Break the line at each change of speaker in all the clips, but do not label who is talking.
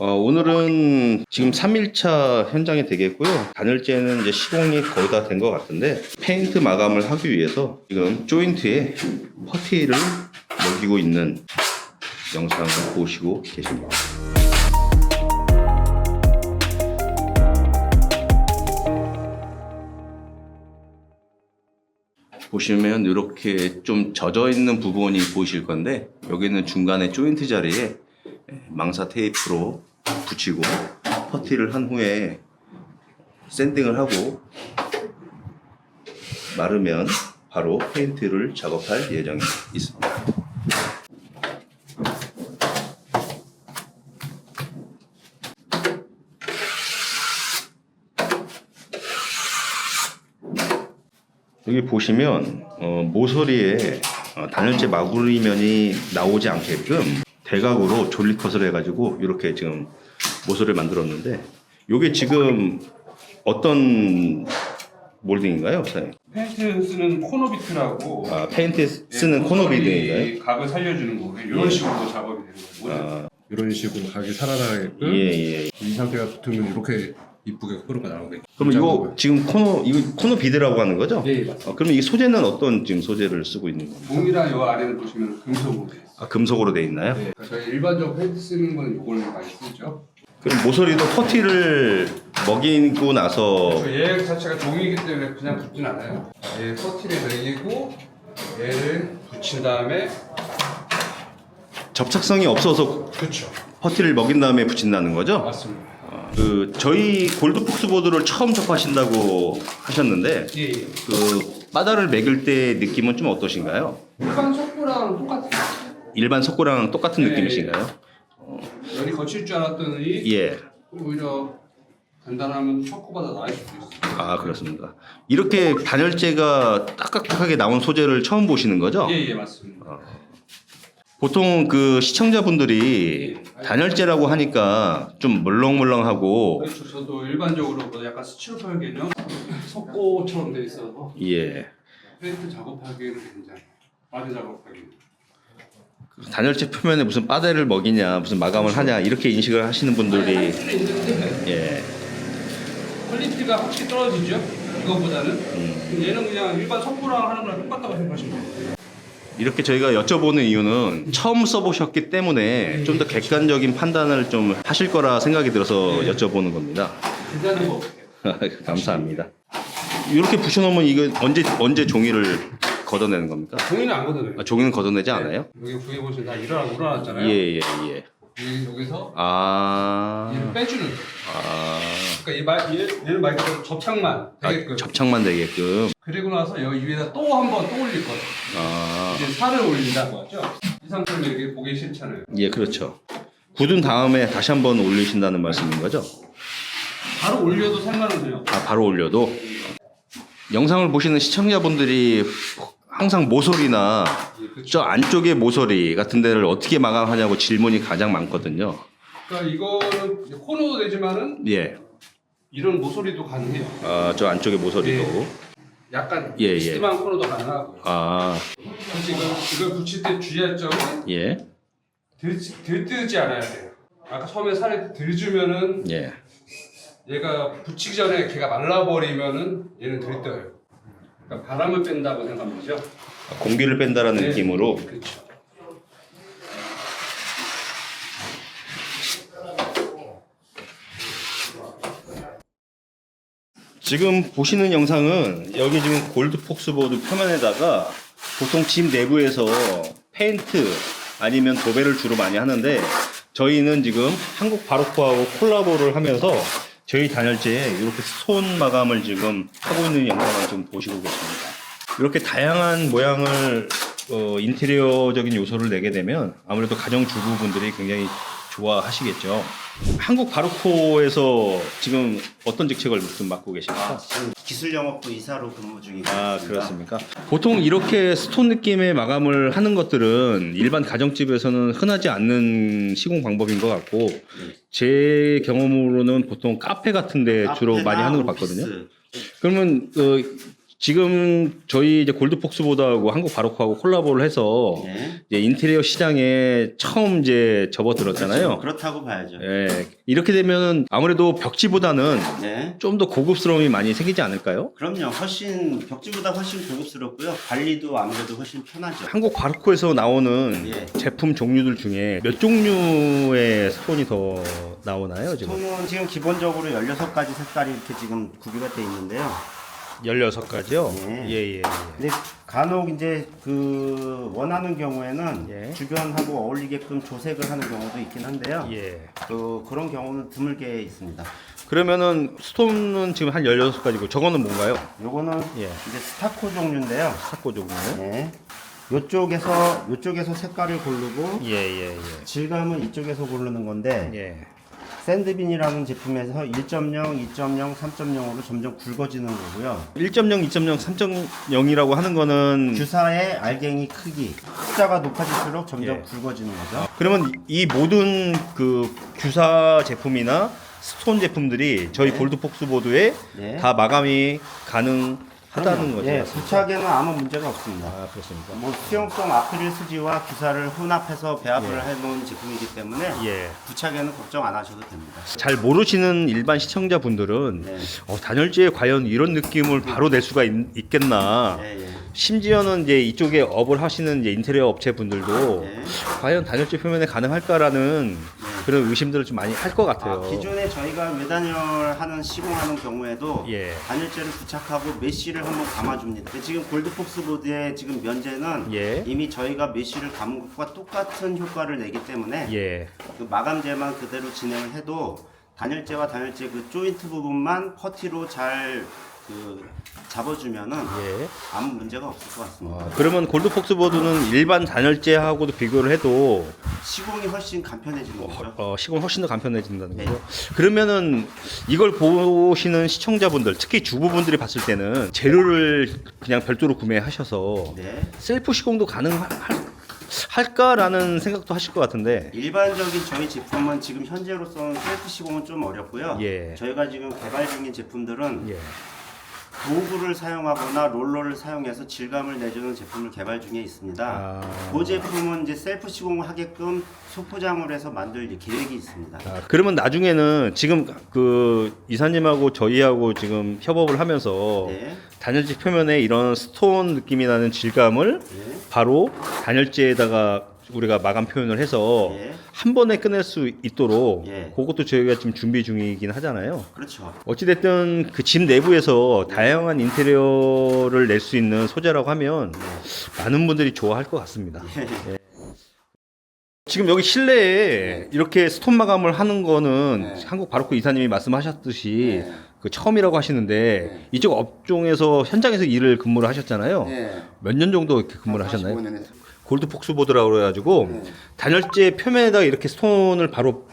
어, 오늘은 지금 3일차 현장이 되겠고요. 단열재는 이제 시공이 거의 다 된 것 같은데 페인트 마감을 하기 위해서 지금 조인트에 퍼티를 먹이고 있는 영상을 보시고 계십니다. 보시면 이렇게 좀 젖어 있는 부분이 보이실 건데 여기는 중간에 조인트 자리에 망사 테이프로 붙이고 퍼티를 한 후에 샌딩을 하고 마르면 바로 페인트를 작업할 예정이 있습니다. 여기 보시면 어, 모서리에 어, 단열재 마구리면이 나오지 않게끔 대각으로 졸리컷을 해가지고 이렇게 지금 모서리를 만들었는데 이게 지금 어떤 몰딩인가요, 사장님?
페인트 쓰는 코너비트라고
아 페인트 쓰는
네,
코너
모서리
빌딩인가요?
각을 살려주는 거고 이런
예.
식으로 작업이 되는 거죠.
아,
이런 식으로 각이 살아나게끔
예, 예.
이 상태가 붙으면 이렇게 이쁘게 코너가 나오게.
그럼 이거 지금 코너 이거 코너 비드라고 하는 거죠?
예, 맞습니다.
어, 그럼 이 소재는 어떤 지금 소재를 쓰고 있는 건가요?
동이랑 요 아래는 보시면 금속으로 돼 있어요.
아, 금속으로 돼 있나요?
네. 저희 일반적으로 페인트 쓰는 건 이걸 많이 쓰죠.
그럼 모서리도 퍼티를 먹이고 나서
얘 자체가 종이기 때문에 그냥 붙진 않아요. 얘 퍼티를 내리고 얘를 붙인 다음에
접착성이 없어서
그렇죠.
퍼티를 먹인 다음에 붙인다는 거죠?
맞습니다.
그 저희 골드폭스 보드를 처음 접하신다고 하셨는데
예, 예.
그 바다를 먹일 때 느낌은 좀 어떠신가요?
일반 속구랑 똑같아요.
일반 석고랑 똑같은
네.
느낌이신가요?
열이 거칠 줄 알았더니
예.
오히려 간단하면 초코보다 나을 수도 있어요.
아 그렇습니다. 이렇게 단열재가 딱딱하게 나온 소재를 처음 보시는 거죠?
예, 예, 맞습니다.
보통 그 시청자분들이 단열재라고 하니까 좀 물렁물렁하고
그렇죠. 저도 일반적으로 뭐 약간 스티로폼 개념 석고처럼 돼 있어서
예
페인트 작업하기에는 굉장히 바디 작업하기는
단열재 표면에 무슨 빠데를 먹이냐 무슨 마감을 하냐 이렇게 인식을 하시는 분들이 예
퀄리티가 확실히 떨어지죠. 이거보다는
음.
얘는 그냥 일반 석고랑 하는 거랑 똑같다고 생각하시면 돼요.
이렇게 저희가 여쭤보는 이유는 처음 써보셨기 때문에 좀 더 객관적인 판단을 좀 하실 거라 생각이 들어서 여쭤보는 겁니다.
괜찮은 거.
감사합니다. 이렇게 부셔놓으면 이거 언제 언제 종이를 걷어내는 겁니까?
종이는 안 걷어내요.
아, 종이는 걷어내지 않아요?
여기 구해 보시면 다 일어나 일어났잖아요.
예 예 예.
여기 여기서
아,
얘를 빼주는 거예요.
아,
그러니까 말, 얘, 얘는 말 그대로 접착만
아,
되게끔.
접착만 되게끔.
그리고 나서 여기 위에다 또 한 번 또 올릴 거예요.
아,
이제 살을 올린다고 하죠. 이 상태로 이렇게 보기 싫잖아요.
예 그렇죠. 굳은 다음에 다시 한번 올리신다는 말씀인 거죠?
바로 올려도 상관은 돼요.
아 바로 올려도 영상을 보시는 시청자분들이 항상 모서리나
예, 그쵸.
저 안쪽의 모서리 같은 데를 어떻게 마감하냐고 질문이 가장 많거든요.
그러니까 이거는 이제 코너도 되지만은
예,
이런 모서리도 가능해요.
아, 저 안쪽의 모서리도.
네. 약간
예, 예.
비스듬한 코너도 가능하고요.
아,
지금 이걸 붙일 때 주의할 점은
예,
들, 들뜨지 않아야 돼요. 아까 처음에 살을 들주면은
예.
얘가 붙이기 전에 걔가 말라버리면은 얘는 들떠요. 그러니까 바람을 뺀다고 생각하면 되죠.
공기를 뺀다라는
네.
느낌으로.
그렇죠.
지금 보시는 영상은 여기 지금 골드 폭스보드 표면에다가 보통 집 내부에서 페인트 아니면 도배를 주로 많이 하는데 저희는 지금 한국 바로코하고 콜라보를 하면서 저희 단열재에 이렇게 손 마감을 지금 하고 있는 영상을 지금 보시고 계십니다. 이렇게 다양한 모양을 어, 인테리어적인 요소를 내게 되면 아무래도 가정주부분들이 굉장히 좋아하시겠죠. 한국 바로코에서 지금 어떤 직책을 좀 맡고 계십니까?
기술 영업부 이사로 근무 중이고
아. 그렇습니까? 보통 이렇게 스톤 느낌의 마감을 하는 것들은 일반 가정집에서는 흔하지 않는 시공 방법인 것 같고 제 경험으로는 보통 카페 같은데 주로 많이 하는 걸. 봤거든요. 그러면 어, 지금 저희 이제 골드폭스보드하고 한국 바로크하고 콜라보를 해서
네.
이제 인테리어 시장에 처음 이제 접어들었잖아요.
그렇다고 봐야죠.
예, 이렇게 되면 아무래도 벽지보다는
네.
좀 더 고급스러움이 많이 생기지 않을까요?
그럼요. 훨씬 벽지보다 훨씬 고급스럽고요. 관리도 아무래도 훨씬 편하죠.
한국 바로크에서 나오는
예.
제품 종류들 중에 몇 종류의 스톤이 더 나오나요? 지금
통은 지금 기본적으로 16가지 색깔이 이렇게 지금 구비가 돼 있는데요.
16가지요?
예.
예, 예, 예.
근데 간혹 이제 그 원하는 경우에는
예.
주변하고 어울리게끔 조색을 하는 경우도 있긴 한데요.
예.
그 그런 경우는 드물게 있습니다.
그러면은 스톤은 지금 한 16가지고 저거는 뭔가요?
요거는
예.
이제 스타코 종류인데요.
사코 종류.
네. 요쪽에서 요쪽에서 색깔을 고르고
예, 예, 예. 질감은
이쪽에서 고르는 건데
예.
샌드빈이라는 제품에서 1.0, 2.0, 3.0으로 점점 굵어지는 거고요.
1.0, 2.0, 3.0이라고 하는 거는
주사의 알갱이 크기 숫자가 높아질수록 점점
예.
굵어지는 거죠.
그러면 이 모든 그 규사 제품이나 스톤 제품들이 저희
네.
골드폭스 보드에
예.
다 마감이 가능
그럼요.
거죠.
예, 부착에는 아무 문제가 없습니다.
아, 그렇습니까?
뭐 수용성 아크릴 수지와 규사를 혼합해서 배합을
예.
해놓은 제품이기 때문에
예.
부착에는 걱정 안 하셔도 됩니다.
잘 모르시는 일반 시청자분들은
네.
어, 단열재에 과연 이런 느낌을 바로 낼 수가 있, 겠나
예, 예.
심지어는 이제 이쪽에 업을 하시는 이제 인테리어 업체 분들도
네.
과연 단열재 표면에 가능할까라는 그런 의심들을 좀 많이 할 것 같아요.
아, 기존에 저희가 매단열 하는 시공하는 경우에도
예.
단열재를 부착하고 메쉬를 한번 감아줍니다. 근데 지금 골드폭스 보드의 지금 면제는
예.
이미 저희가 메쉬를 감은 것과 똑같은 효과를 내기 때문에
예.
그 마감재만 그대로 진행을 해도 단열재와 단열재 그 조인트 부분만 퍼티로 잘 그 잡아주면은
예.
아무 문제가 없을 것 같습니다.
어, 그러면 골드폭스 보드는 일반 단열재하고도 비교를 해도
시공이 훨씬 간편해지는 거죠.
어, 시공 훨씬 더 간편해진다는
네.
거죠. 그러면은 이걸 보시는 시청자분들, 특히 주부분들이 봤을 때는 재료를 그냥 별도로 구매하셔서
네.
셀프 시공도 가능할까라는 생각도 하실 것 같은데.
일반적인 저희 제품은 지금 현재로서는 셀프 시공은 좀 어렵고요.
예.
저희가 지금 개발 중인 제품들은
예.
도구를 사용하거나 롤러를 사용해서 질감을 내주는 제품을 개발 중에 있습니다.
아.
그 제품은 이제 셀프 시공을 하게끔 소포장을 해서 만들 계획이 있습니다.
아, 그러면 나중에는 지금 그 이사님하고 저희하고 지금 협업을 하면서
네.
단열재 표면에 이런 스톤 느낌이 나는 질감을
네.
바로 단열재에다가 우리가 마감 표현을 해서
예.
한 번에 끝낼 수 있도록
예.
그것도 저희가 지금 준비 중이긴 하잖아요.
그렇죠.
어찌됐든 그 집 내부에서 다양한 인테리어를 낼 수 있는 소재라고 하면 많은 분들이 좋아할 것 같습니다. 예. 지금 여기 실내에 이렇게 스톤 마감을 하는 거는
네.
한국 바로크 이사님이 말씀하셨듯이
네.
그 처음이라고 하시는데
네.
이쪽 업종에서 현장에서 일을 근무를 하셨잖아요.
네.
몇년 정도 이렇게 근무를 하셨나요?
45년 했어요.
골드 폭스보드라고 그래가지고
네.
단열재 표면에다가 이렇게 스톤을 바로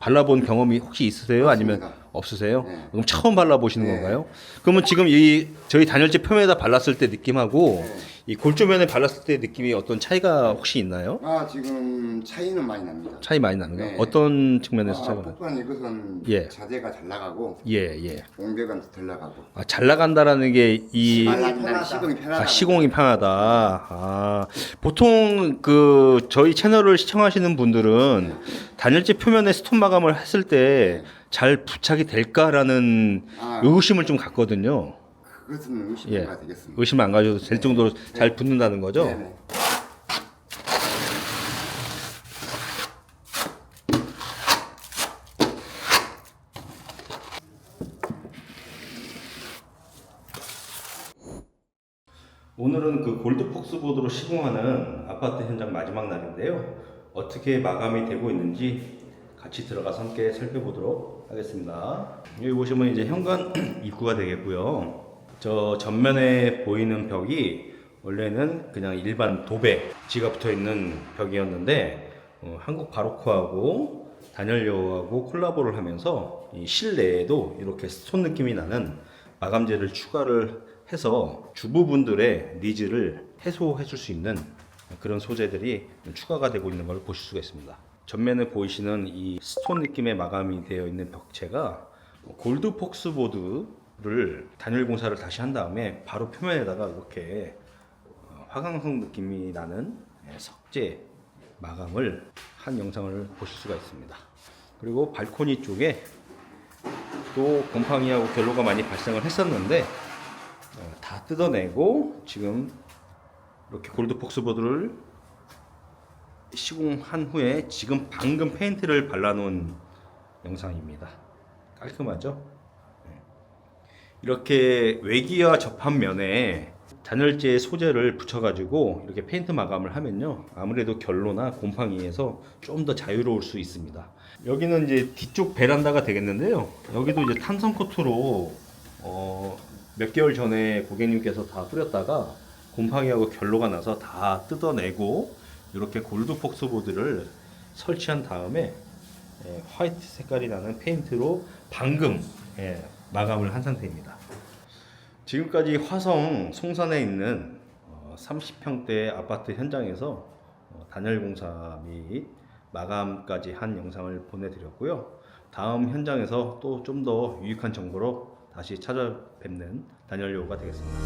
발라본 경험이 혹시 있으세요? 아니면
없습니다.
없으세요?
네.
그럼 처음 발라보시는
네.
건가요? 그러면 지금 이 저희 단열재 표면에다 발랐을 때 느낌하고
네.
이 골조면에 발랐을 때 느낌이 어떤 차이가 혹시 있나요?
아 지금 차이는 많이 납니다.
차이 많이 나는 거요
네.
어떤 측면에서
아,
차이가 나요?
폭발 이것은
예.
자재가 잘 나가고
예, 예.
공백은 덜 나가고
아, 잘 나간다라는 게이
말라진다는 시공이 편하다.
아, 시공이 편하다. 아, 보통 그 저희 채널을 시청하시는 분들은 단열재 표면에 스톤 마감을 했을 때 잘 부착이 될까라는
아.
의구심을 좀 갖거든요.
그것은
예.
의심가 되겠습니다.
의심 안 가져도 될 정도로 잘 붙는다는 거죠.
네네.
오늘은 그 골드폭스 보드로 시공하는 아파트 현장 마지막 날인데요. 어떻게 마감이 되고 있는지 같이 들어가서 함께 살펴보도록 하겠습니다. 여기 보시면 이제 현관 입구가 되겠고요. 저 전면에 보이는 벽이 원래는 그냥 일반 도배 지가 붙어 있는 벽이었는데 어, 한국 바로크하고 단열료하고 콜라보를 하면서 이 실내에도 이렇게 스톤 느낌이 나는 마감재를 추가를 해서 주부분들의 니즈를 해소해 줄 수 있는 그런 소재들이 추가가 되고 있는 걸 보실 수가 있습니다. 전면에 보이시는 이 스톤 느낌의 마감이 되어 있는 벽체가 골드 폭스 보드 를 단열 공사를 다시 한 다음에 바로 표면에다가 이렇게 어, 화강성 느낌이 나는 예, 석재 마감을 한 영상을 보실 수가 있습니다. 그리고 발코니 쪽에 또 곰팡이하고 결로가 많이 발생을 했었는데 어, 다 뜯어내고 지금 이렇게 골드 폭스보드를 시공한 후에 지금 방금 페인트를 발라놓은 영상입니다. 깔끔하죠? 네. 이렇게 외기와 접합면에 단열재 소재를 붙여가지고 이렇게 페인트 마감을 하면요 아무래도 결로나 곰팡이에서 좀 더 자유로울 수 있습니다. 여기는 이제 뒤쪽 베란다가 되겠는데요. 여기도 이제 탄성 코트로 어, 몇 개월 전에 고객님께서 다 뿌렸다가 곰팡이하고 결로가 나서 다 뜯어내고 이렇게 골드 폭스보드를 설치한 다음에 예, 화이트 색깔이 나는 페인트로 방금 예, 마감을 한 상태입니다. 지금까지 화성 송산에 있는 어, 30평대 아파트 현장에서 어, 단열 공사 및 마감까지 한 영상을 보내드렸고요. 다음 현장에서 또 좀 더 유익한 정보로 다시 찾아뵙는 단열 요가 되겠습니다.